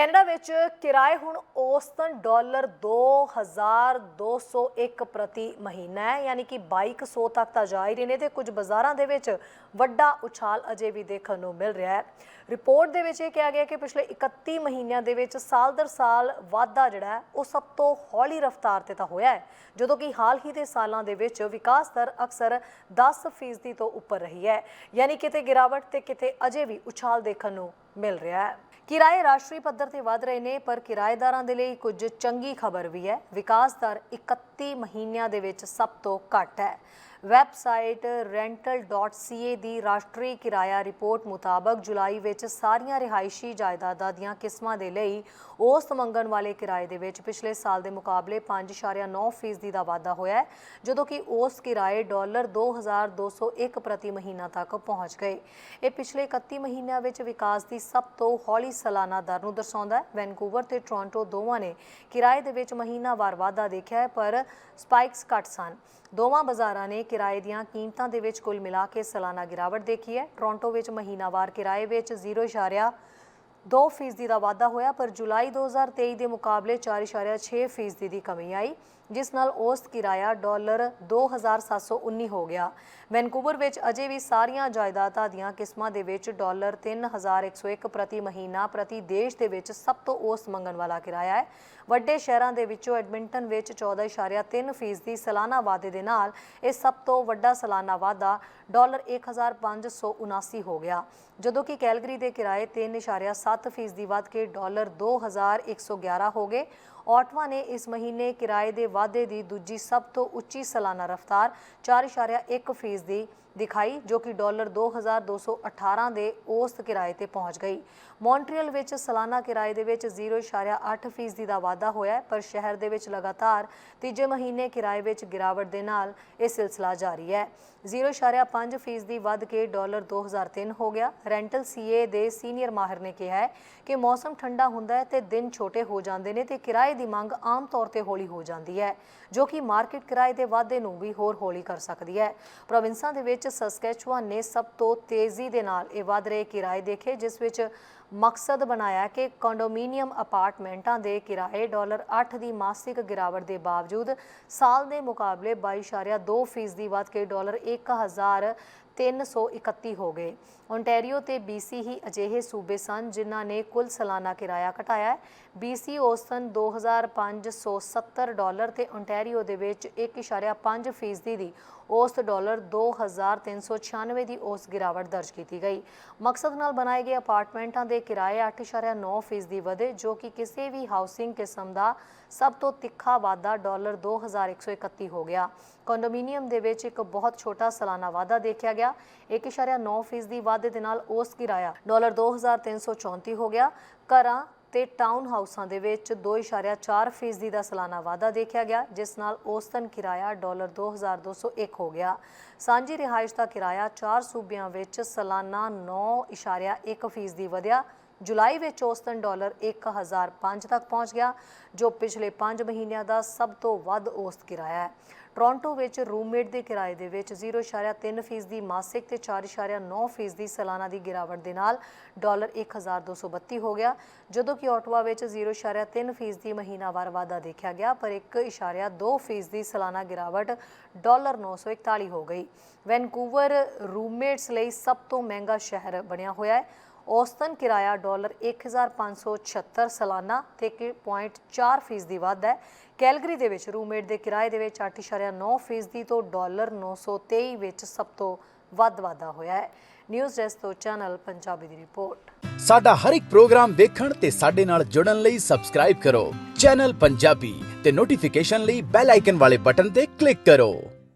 Canada ਵਿੱਚ ਕਿਰਾਏ ਹੁਣ ਔਸਤਨ ਡਾਲਰ 2201 ਪ੍ਰਤੀ ਮਹੀਨਾ ਹੈ, ਯਾਨੀ ਕਿ 2200 ਤੱਕ ਤਾਂ ਜਾ ਹੀ ਰਹੇ ਨੇ ਤੇ ਕੁਝ ਬਾਜ਼ਾਰਾਂ ਦੇ ਵਿੱਚ ਵੱਡਾ ਉਛਾਲ ਅਜੇ ਵੀ ਦੇਖਣ ਨੂੰ ਮਿਲ ਰਿਹਾ ਹੈ। ਰਿਪੋਰਟ ਦੇ ਵਿੱਚ ਇਹ ਕਿਹਾ ਗਿਆ ਕਿ ਪਿਛਲੇ 31 ਮਹੀਨਿਆਂ ਦੇ ਵਿੱਚ ਸਾਲ ਦਰ ਸਾਲ ਵਾਧਾ ਜਿਹੜਾ ਉਹ ਸਭ ਤੋਂ ਹੌਲੀ ਰਫ਼ਤਾਰ ਤੇ ਤਾਂ ਹੋਇਆ ਹੈ, ਜਦੋਂ ਕਿ ਹਾਲ ਹੀ ਦੇ ਸਾਲਾਂ ਦੇ ਵਿੱਚ ਵਿਕਾਸ ਦਰ ਅਕਸਰ 10% ਤੋਂ ਉੱਪਰ ਰਹੀ ਹੈ, ਯਾਨੀ ਕਿਤੇ ਗਿਰਾਵਟ ਤੇ ਕਿਤੇ ਅਜੇ ਵੀ ਉਛਾਲ ਦੇਖਣ ਨੂੰ ਮਿਲ ਰਿਹਾ ਹੈ। ਕਿਰਾਏ ਰਾਸ਼ਟਰੀ ਪੱਧਰ ਤੇ ਵਧ ਰਹੇ ਨੇ, ਪਰ ਕਿਰਾਏਦਾਰਾਂ ਦੇ ਲਈ ਕੁਝ ਚੰਗੀ ਖਬਰ ਵੀ ਹੈ। ਵਿਕਾਸ ਦਰ 31 ਮਹੀਨਿਆਂ ਦੇ ਵਿੱਚ ਸਭ ਤੋਂ ਘੱਟ ਹੈ। ਵੈਬਸਾਈਟ rental.ca ਦੀ ਰਾਸ਼ਟਰੀ ਕਿਰਾਇਆ ਰਿਪੋਰਟ ਮੁਤਾਬਕ ਜੁਲਾਈ ਵਿੱਚ ਸਾਰੀਆਂ ਰਿਹਾਇਸ਼ੀ ਜਾਇਦਾਦਾਂ ਦੀਆਂ ਕਿਸਮਾਂ ਦੇ ਲਈ ਉਸ ਮੰਗਣ ਵਾਲੇ ਕਿਰਾਏ ਦੇ ਵਿੱਚ ਪਿਛਲੇ ਸਾਲ ਦੇ ਮੁਕਾਬਲੇ 5.9% ਦਾ ਵਾਧਾ ਹੋਇਆ ਹੈ, ਜਦੋਂ ਕਿ ਉਸ ਕਿਰਾਏ ਡਾਲਰ 2201 ਪ੍ਰਤੀ ਮਹੀਨਾ ਤੱਕ ਪਹੁੰਚ ਗਏ। ਇਹ ਪਿਛਲੇ 31 ਮਹੀਨਿਆਂ ਵਿੱਚ ਵਿਕਾਸ ਦੀ ਸਭ ਤੋਂ ਹੌਲੀ ਸਾਲਾਨਾ ਦਰ ਨੂੰ ਦਰਸਾਉਂਦਾ ਹੈ। ਵੈਨਕੂਵਰ ਤੇ ਟੋਰਾਂਟੋ ਦੋਵਾਂ ਨੇ ਕਿਰਾਏ ਦੇ ਵਿੱਚ ਮਹੀਨਾਵਾਰ ਵਾਧਾ ਦੇਖਿਆ ਹੈ, ਪਰ ਸਪਾਈਕਸ ਘੱਟ ਸਨ। ਦੋਵਾਂ ਬਾਜ਼ਾਰਾਂ ਨੇ ਕਿਰਾਏ ਦੀਆਂ ਕੀਮਤਾਂ ਦੇ ਵਿੱਚ ਕੁੱਲ ਮਿਲਾ ਕੇ ਸਾਲਾਨਾ ਗਿਰਾਵਟ ਦੇਖੀ ਹੈ। ਟੋਰਾਂਟੋ ਵਿੱਚ ਮਹੀਨਾਵਾਰ ਕਿਰਾਏ ਵਿੱਚ 0.2 ਫੀਸਦੀ ਦਾ ਵਾਧਾ ਹੋਇਆ, ਪਰ ਜੁਲਾਈ 2023 ਦੇ ਮੁਕਾਬਲੇ 4.6 ਫੀਸਦੀ ਦੀ ਕਮੀ ਆਈ। ਜਿਸ ਨਾਲ ਔਸਤ ਕਿਰਾਇਆ ਡਾਲਰ 2719 ਹੋ ਗਿਆ। ਵੈਨਕੂਵਰ ਵਿੱਚ ਅਜੇ ਵੀ ਸਾਰੀਆਂ ਜਾਇਦਾਦਾਂ ਦੀਆਂ ਕਿਸਮਾਂ ਦੇ ਵਿੱਚ ਡਾਲਰ 3101 ਪ੍ਰਤੀ ਮਹੀਨਾ ਪ੍ਰਤੀ ਦੇਸ਼ ਦੇ ਵਿੱਚ ਸਭ ਤੋਂ ਔਸਤ ਮੰਗਣ ਵਾਲਾ ਕਿਰਾਇਆ ਹੈ। ਵੱਡੇ ਸ਼ਹਿਰਾਂ ਦੇ ਵਿੱਚੋਂ ਐਡਮਿੰਟਨ ਵਿੱਚ 14.3 ਫੀਸਦੀ ਸਾਲਾਨਾ ਵਾਧੇ ਦੇ ਨਾਲ ਇਹ ਸਭ ਤੋਂ ਵੱਡਾ ਸਾਲਾਨਾ ਵਾਧਾ ਡਾਲਰ 1579 ਹੋ ਗਿਆ। ਜਦੋਂ ਕਿ ਕੈਲਗਰੀ ਦੇ ਕਿਰਾਏ 3.7 ਫੀਸਦੀ ਵੱਧ ਕੇ ਡਾਲਰ 2111 ਹੋ ਗਏ। ਆਟਵਾ ਨੇ ਇਸ ਮਹੀਨੇ ਕਿਰਾਏ ਦੇ ਵਾਧੇ ਦੀ ਦੂਜੀ ਸਭ ਤੋਂ ਉੱਚੀ ਸਾਲਾਨਾ ਰਫ਼ਤਾਰ 4.1 ਫੀਸਦੀ ਦਿਖਾਈ ਜੋ ਕਿ ਡਾਲਰ 2218 ਦੇ ਔਸਤ ਕਿਰਾਏ ਤੇ ਪਹੁੰਚ ਗਈ। ਮੌਂਟਰੀਅਲ ਵਿੱਚ ਸਾਲਾਨਾ ਕਿਰਾਏ ਦੇ ਵਿੱਚ 0.8 ਫੀਸਦੀ ਦਾ ਵਾਧਾ ਹੋਇਆ ਹੈ, ਪਰ ਸ਼ਹਿਰ ਦੇ ਵਿੱਚ ਲਗਾਤਾਰ ਤੀਜੇ ਮਹੀਨੇ ਕਿਰਾਏ ਵਿੱਚ ਗਿਰਾਵਟ ਦੇ ਨਾਲ ਇਹ ਸਿਲਸਿਲਾ ਜਾਰੀ ਹੈ। 0.5 ਫੀਸਦੀ ਵੱਧ ਕੇ ਡਾਲਰ 2003 ਹੋ ਗਿਆ। ਰੈਂਟਲ ਸੀਏ ਦੇ ਸੀਨੀਅਰ ਮਾਹਿਰ ਨੇ ਕਿਹਾ ਹੈ ਕਿ ਮੌਸਮ ਠੰਡਾ ਹੁੰਦਾ ਹੈ ਤੇ ਦਿਨ ਛੋਟੇ ਹੋ ਜਾਂਦੇ ਨੇ ਤੇ ਕਿਰਾਏ ਦੀ ਮੰਗ ਆਮ ਤੌਰ ਤੇ ਹੌਲੀ ਹੋ ਜਾਂਦੀ ਹੈ। ਜੋ ਕਿ ਮਾਰਕੀਟ ਕਿਰਾਏ ਦੇ ਵਾਧੇ ਨੂੰ ਵੀ ਹੋਰ ਹੌਲੀ ਕਰ ਸਕਦੀ ਹੈ। ਪ੍ਰੋਵਿੰਸਾਂ ਦੇ ਵਿੱਚ ਸਸਕੈਚੁਆਨ ਨੇ ਸਭ ਤੋਂ ਤੇਜ਼ੀ ਦੇ ਨਾਲ ਇਹ ਵਧ ਰਹੇ ਕਿਰਾਏ ਦੇਖੇ, ਜਿਸ ਵਿੱਚ ਮਕਸਦ ਬਣਾਇਆ ਕਿ ਕੰਡੋਮੀਨੀਅਮ ਅਪਾਰਟਮੈਂਟਾਂ ਦੇ ਕਿਰਾਏ ਡਾਲਰ 8 ਦੀ ਮਾਸਿਕ ਗਿਰਾਵਟ ਦੇ ਬਾਵਜੂਦ ਸਾਲ ਦੇ ਮੁਕਾਬਲੇ 22.2 ਫੀਸਦੀ ਵੱਧ ਕੇ ਡਾਲਰ 1331 ਹੋ ਗਏ। ਓਨਟਾਰੀਓ ਤੇ BC ਹੀ ਅਜਿਹੇ ਸੂਬੇ ਸਨ ਜਿਨ੍ਹਾਂ ਨੇ ਕੁੱਲ ਸਾਲਾਨਾ ਕਿਰਾਇਆ ਘਟਾਇਆ। ਹੈ BC ਔਸਤਨ 2570 ਡਾਲਰ ਤੇ ਓਨਟਾਰੀਓ ਦੇ ਵਿੱਚ 1.5 ਫੀਸਦੀ ਦੀ ਔਸਤ ਡਾਲਰ 2396 ਦੀ ਔਸਤ ਗਿਰਾਵਟ ਦਰਜ ਕੀਤੀ ਗਈ। ਮਕਸਦ ਨਾਲ ਬਣਾਏ ਗਏ ਅਪਾਰਟਮੈਂਟਾਂ ਦੇ ਕਿਰਾਏ 8.9 ਫੀਸਦੀ ਵਧੇ, ਜੋ ਕਿ ਕਿਸੇ ਵੀ ਹਾਊਸਿੰਗ ਕਿਸਮ ਦਾ ਸਭ ਤੋਂ ਤਿੱਖਾ ਵਾਧਾ ਡਾਲਰ 2131 ਹੋ ਗਿਆ। ਕੰਡੋਮੀਨੀਅਮ ਦੇ ਵਿੱਚ ਇੱਕ ਬਹੁਤ ਛੋਟਾ ਸਾਲਾਨਾ ਵਾਧਾ ਦੇਖਿਆ ਗਿਆ। 1.9 ਫੀਸਦੀ ਵਾਧੇ ਦੇ ਨਾਲ ਉਸ ਕਿਰਾਇਆ ਡਾਲਰ 2334 ਹੋ ਗਿਆ। ਘਰਾਂ ਤੇ ਟਾਊਨ ਹਾਊਸਾਂ ਦੇ ਵਿੱਚ 2.4 ਫੀਸਦੀ ਦਾ ਸਾਲਾਨਾ ਵਾਧਾ ਦੇਖਿਆ ਗਿਆ, ਜਿਸ ਨਾਲ ਔਸਤਨ ਕਿਰਾਇਆ ਡਾਲਰ 2201 ਹੋ ਗਿਆ। ਸਾਂਝੀ ਰਿਹਾਇਸ਼ ਦਾ ਕਿਰਾਇਆ ਚਾਰ ਸੂਬਿਆਂ ਵਿੱਚ ਸਾਲਾਨਾ 9.1 ਫੀਸਦੀ ਵਧਿਆ। ਜੁਲਾਈ ਵਿੱਚ ਔਸਤਨ ਡਾਲਰ 1005 ਤੱਕ ਪਹੁੰਚ ਗਿਆ, ਜੋ ਪਿਛਲੇ 5 ਮਹੀਨਿਆਂ ਦਾ ਸਭ ਤੋਂ ਵੱਧ ਔਸਤ ਕਿਰਾਇਆ ਹੈ। ਟੋਰਾਂਟੋ ਵਿੱਚ ਰੂਮਮੇਟ ਦੇ ਕਿਰਾਏ ਦੇ ਵਿੱਚ 0.3 ਫੀਸਦੀ ਮਾਸਿਕ ਤੇ 4.9 ਫੀਸਦੀ ਸਾਲਾਨਾ ਦੀ ਗਿਰਾਵਟ ਦੇ ਨਾਲ ਡਾਲਰ 1232 ਹੋ ਗਿਆ, ਜਦੋਂ ਕਿ ਆਟਵਾ ਵਿੱਚ 0.3 ਫੀਸਦੀ ਮਹੀਨਾਵਾਰ ਵਾਧਾ ਦੇਖਿਆ ਗਿਆ, ਪਰ 1.2 ਫੀਸਦੀ ਸਾਲਾਨਾ ਗਿਰਾਵਟ ਡਾਲਰ 941 ਹੋ ਗਈ। ਵੈਨਕੂਵਰ ਰੂਮਮੇਟਸ ਲਈ ਸਭ ਤੋਂ ਮਹਿੰਗਾ ਸ਼ਹਿਰ ਬਣਿਆ ਹੋਇਆ ਹੈ। ਔਸਤਨ ਕਿਰਾਇਆ ਡਾਲਰ 1576 ਸਾਲਾਨਾ ਤੇ 1.4 ਫੀਸਦੀ ਵੱਧ ਹੈ। ਕੈਲਗਰੀ ਦੇ ਵਿੱਚ ਰੂਮਮੇਟ ਦੇ ਕਿਰਾਏ ਦੇ ਵਿੱਚ 8.9 ਫੀਸਦੀ ਤੋਂ ਡਾਲਰ 923 ਵਿੱਚ ਸਭ ਤੋਂ ਵੱਧ ਵਾਧਾ ਹੋਇਆ ਹੈ। ਨਿਊਜ਼ ਡੈਸਕ ਤੋਂ ਚੈਨਲ ਪੰਜਾਬੀ ਦੀ ਰਿਪੋਰਟ। ਸਾਡਾ ਹਰ ਇੱਕ ਪ੍ਰੋਗਰਾਮ ਦੇਖਣ ਤੇ ਸਾਡੇ ਨਾਲ ਜੁੜਨ ਲਈ ਸਬਸਕ੍ਰਾਈਬ ਕਰੋ। ਚੈਨਲ ਪੰਜਾਬੀ ਤੇ ਨੋਟੀਫਿਕੇਸ਼ਨ ਲਈ ਬੈਲ ਆਈਕਨ ਵਾਲੇ ਬਟਨ ਤੇ ਕਲਿੱਕ ਕਰੋ।